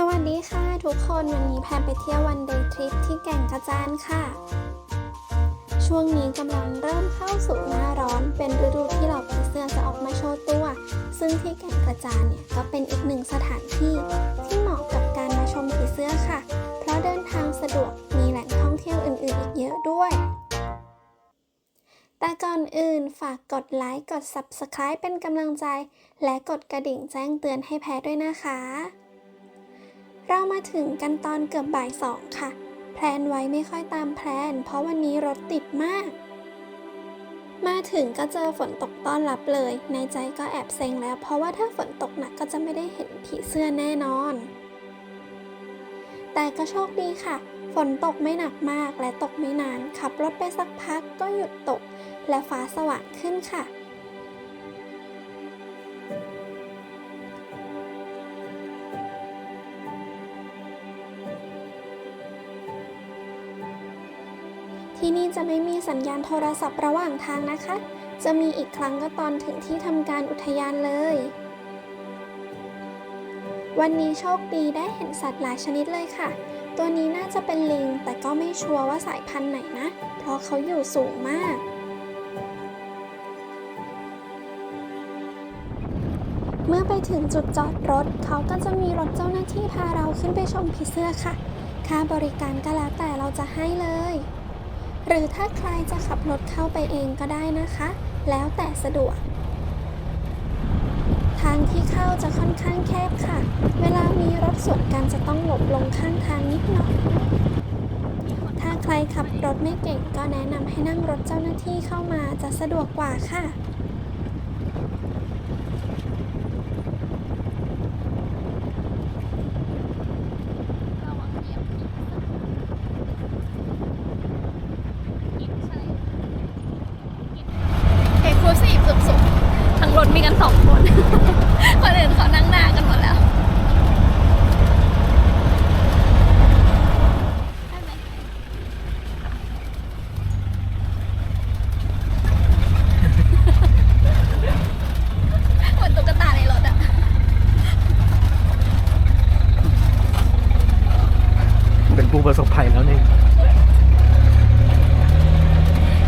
สวัสดีค่ะทุกคนวันนี้แพนไปเที่ยววันเดย์ทริปที่แก่งกระจานค่ะ ช่วงนี้กำลังเริ่มเข้าสู่หน้าร้อนเป็นฤดูที่เหล่าผีเสื้อจะออกมาโชว์ตัว ซึ่งที่แก่งกระจานเนี่ยก็เป็นอีกหนึ่งสถานที่ที่เหมาะกับการมาชมผีเสื้อค่ะ เพราะเดินทางสะดวกมีแหล่งท่องเที่ยวอื่นๆอีกเยอะด้วย แต่ก่อนอื่นฝากกดไลค์กด Subscribe เป็นกำลังใจ และกดกระดิ่งแจ้งเตือนให้แพ้ด้วยนะคะ มาถึงกันตอนเกือบบ่ายสองค่ะ แพลนไว้ไม่ค่อยตามแพลน เพราะวันนี้รถติดมาก มาถึงก็เจอฝนตกต้อนรับเลย ในใจก็แอบเซ็งแล้ว เพราะว่าถ้าฝนตกหนักก็จะไม่ได้เห็นผีเสื้อแน่นอน แต่ก็โชคดีค่ะ ฝนตกไม่หนักมากและตกไม่นาน ขับรถไปสักพักก็หยุดตก และฟ้าสว่างขึ้นค่ะ ไม่มีสัญญาณโทรศัพท์ระหว่างทางนะคะ จะมีอีกครั้งก็ตอนถึงที่ทำการอุทยานเลย วันนี้โชคดีได้เห็นสัตว์หลายชนิดเลยค่ะ ตัวนี้น่าจะเป็นลิง แต่ก็ไม่ชัวร์ว่าสายพันธุ์ไหนนะ เพราะเขาอยู่สูงมากเมื่อไปถึงจุดจอดรถ เขาก็จะมีรถเจ้าหน้าที่พาเราขึ้นไปชมผีเสื้อค่ะ ค่าบริการก็แล้วแต่เราจะให้เลย หรือถ้าใครจะขับรถเข้าไปเองก็ได้นะคะ แล้วแต่สะดวก ทางที่เข้าจะค่อนข้างแคบค่ะ เวลามีรถสวนกันจะต้องหลบลงข้างทางนิดหน่อย ถ้าใครขับรถไม่เก่งก็แนะนำให้นั่งรถเจ้าหน้าที่เข้ามาจะสะดวกกว่าค่ะวังเหยียบผิดผิดใช่ผิดเอกลูซีฟสุดๆทั้ง รถมีกันสองคน คนอื่นเขานั่งหน้ากันหมดแล้วได้ไหมเหมือนตุ๊กตาในรถอะ เป็นผู้ประสบภัยแล้วนี่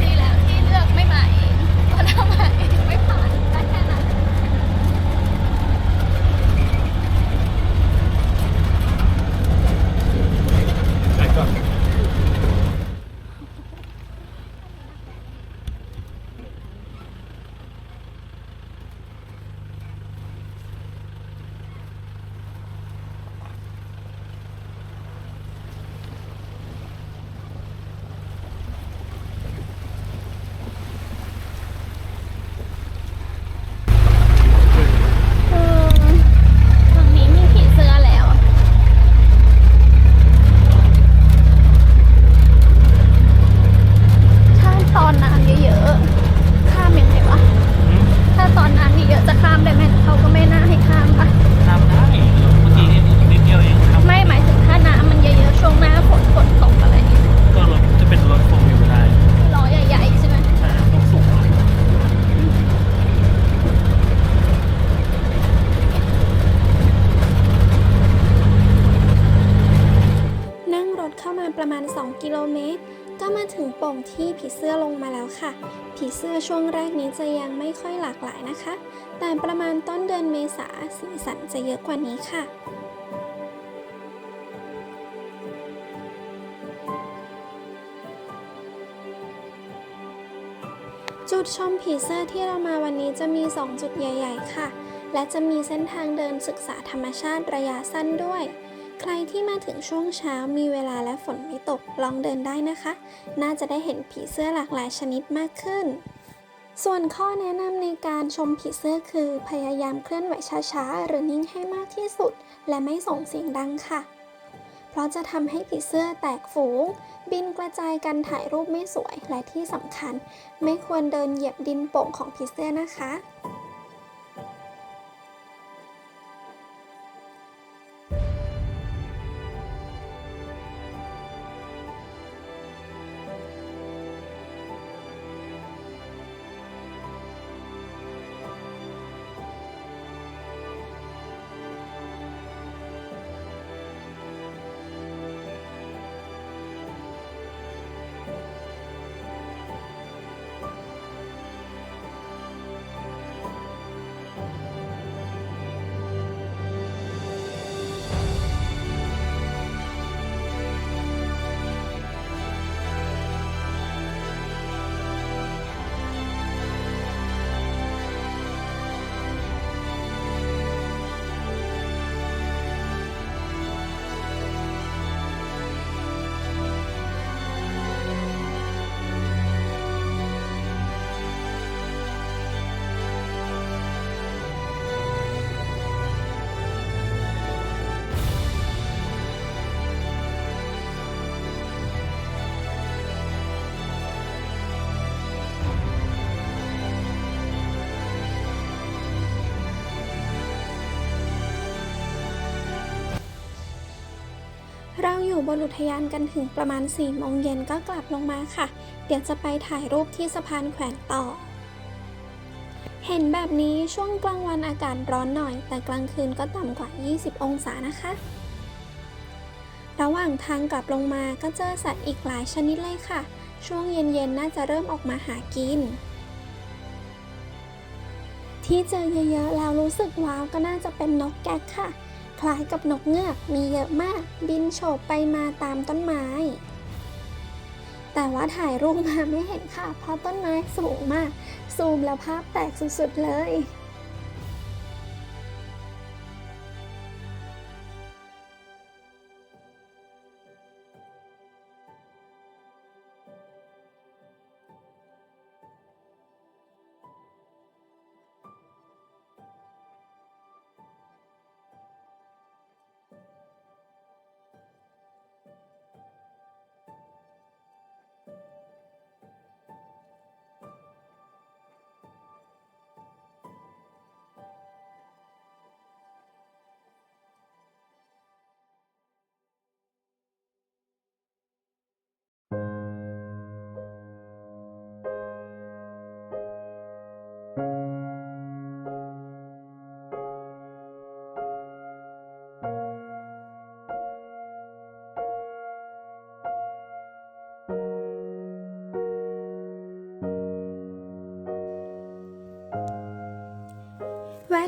ดีแล้วที่เลือกไม่มาเองเพราะถ้ามาเองไม่ผ่านได้แค่นั้น ใช่ก่อน เออตรงนี้มีผีเสื้อแล้วอะถ้าตอนน้ำเยอะๆ ข้ามยังไงวะ ถ้าตอนน้ำเยอะๆจะข้ามได้ไหมเขาก็ไม่น่าให้ข้ามค่ะ ทำได้เมื่อกี้นี่นิดเดียวเองทำ ไม่หมายถึงถ้าน้ำมันเยอะๆ ช่วงหน้าฝนฝนตกอะไรอย่างเงี้ย ก็รถจะเป็นรถโฟล์วิวได้ ล้อใหญ่ๆ ใช่ไหม ใช่ต้องสูงหน่อย นั่งรถเข้ามาประมาณ 2 กิโลเมตร ก็มา ถึงโป่งที่ผีเสื้อลงมาแล้วค่ะ ผีเสื้อช่วงแรกนี้จะยังไม่ค่อยหลากหลายนะคะ แต่ประมาณต้นเดือนเมษาสีสันจะเยอะกว่านี้ค่ะจุดชมผีเสื้อที่เรามาวันนี้จะมี 2 จุดใหญ่ ๆ ค่ะ และจะมีเส้นทางเดินศึกษาธรรมชาติระยะสั้นด้วย ใครที่มาถึงช่วงเช้ามีเวลาและฝนไม่ตกลองเดินได้นะคะ น่าจะได้เห็นผีเสื้อหลากหลายชนิดมากขึ้น ส่วนข้อแนะนำในการชมผีเสื้อคือ พยายามเคลื่อนไหวช้าๆ หรือนิ่งให้มากที่สุด และไม่ส่งเสียงดังค่ะ เพราะจะทำให้ผีเสื้อแตกฝูง บินกระจายกันถ่ายรูปไม่สวยและที่สำคัญ ไม่ควรเดินเหยียบดินโป่งของผีเสื้อนะคะ บนอุทยานกันถึงประมาณ4โมงเย็นก็กลับลงมาค่ะ เดี๋ยวจะไปถ่ายรูปที่สะพานแขวนต่อ เห็นแบบนี้ช่วงกลางวันอากาศร้อนหน่อย แต่กลางคืนก็ต่ำกว่า 20 องศานะคะ ระหว่างทางกลับลงมาก็เจอสัตว์อีกหลายชนิดเลยค่ะ ช่วงเย็นๆน่าจะเริ่มออกมาหากินที่เจอเยอะๆแล้วรู้สึกว้าวก็น่าจะเป็นนกแก๊กค่ะ คล้ายกับนกเงือกมีเยอะมาก บินโฉบไปมาตามต้นไม้ แต่ว่าถ่ายรูปมาไม่เห็นค่ะ เพราะต้นไม้สูงมาก ซูมแล้วภาพแตกสุดๆเลย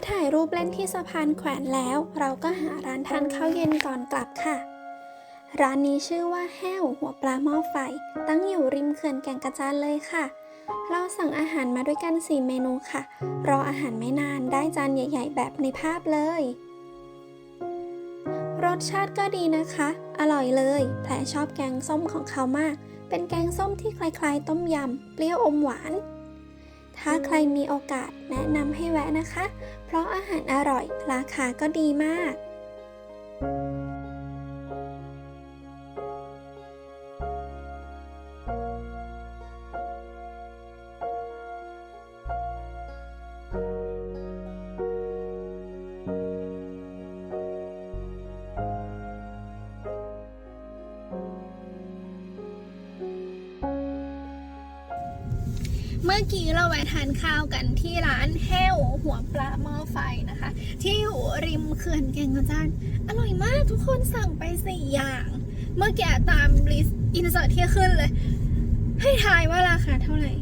ถ่ายรูปเล่นที่สะพานแขวนแล้ว เราก็หาร้านทานข้าวเย็นก่อนกลับค่ะ ร้านนี้ชื่อว่าแห้วหัวปลาหม้อไฟ ตั้งอยู่ริมเขื่อนแก่งกระจานเลยค่ะ เราสั่งอาหารมาด้วยกัน 4 เมนูค่ะ รออาหารไม่นานได้จานใหญ่ ๆ แบบในภาพเลย รสชาติก็ดีนะคะ อร่อยเลยแผลชอบแกงส้มของเขามาก เป็นแกงส้มที่คล้ายๆ ต้มยำเปรี้ยวอมหวาน ถ้าใครมีโอกาสแนะนำให้แวะนะคะ เพราะอาหารอร่อย ราคาก็ดีมาก เมื่อกี้เราแวะทานข้าวกันที่ร้านแห้วหัวปลาหม้อไฟนะคะ ที่อยู่ริมเขื่อนแก่งกระจานอร่อยมากทุกคนสั่งไปสี่อย่าง เมื่อกี้ตามลิสต์อินเสิร์ตที่ขึ้นเลย ให้ทายว่าราคาเท่าไหร่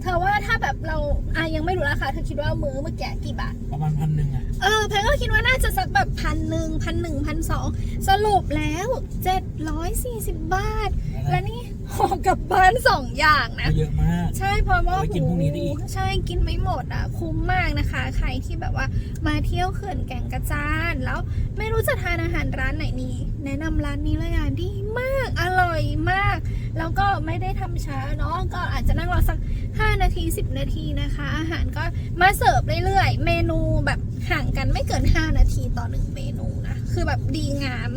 เธอว่าถ้าแบบเราอะยังไม่รู้ราคาเธอคิดว่ามื้อเมื่อกี้กี่บาท ประมาณพันหนึ่งอะเออแพนก็คิดว่าน่าจะสักแบบพันหนึ่งพันหนึ่งพันสองสรุปแล้วเจ็ดร้อยสี่สิบบาท และนี่ ห่อกลับบ้านสองอย่างนะก็เยอะมาก ใช่เพราะว่าเอาไว้กินพรุ่งนี้ได้อีก ใช่กินไม่หมดอะ คุ้มมากนะคะ ใครที่แบบว่ามาเที่ยวเขื่อนแก่งกระจานแล้วไม่รู้จะทานอาหารร้านไหนดีแนะนำร้านนี้เลยอะดีมากอร่อยมาก แล้วก็ไม่ได้ทำช้าเนาะก็อาจจะนั่งรอสัก 5 นาที 10 นาทีนะคะ อาหารก็มาเสิร์ฟเรื่อยๆ เมนูแบบห่างกันไม่เกิน 5 นาทีต่อหนึ่งเมนูนะ คือแบบดีงาม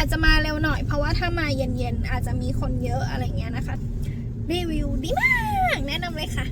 อาจจะมาเร็วหน่อย เพราะว่าถ้ามาเย็นๆอาจจะมีคนเยอะอะไรเงี้ยนะคะ รีวิวดีมาก แนะนำเลยค่ะ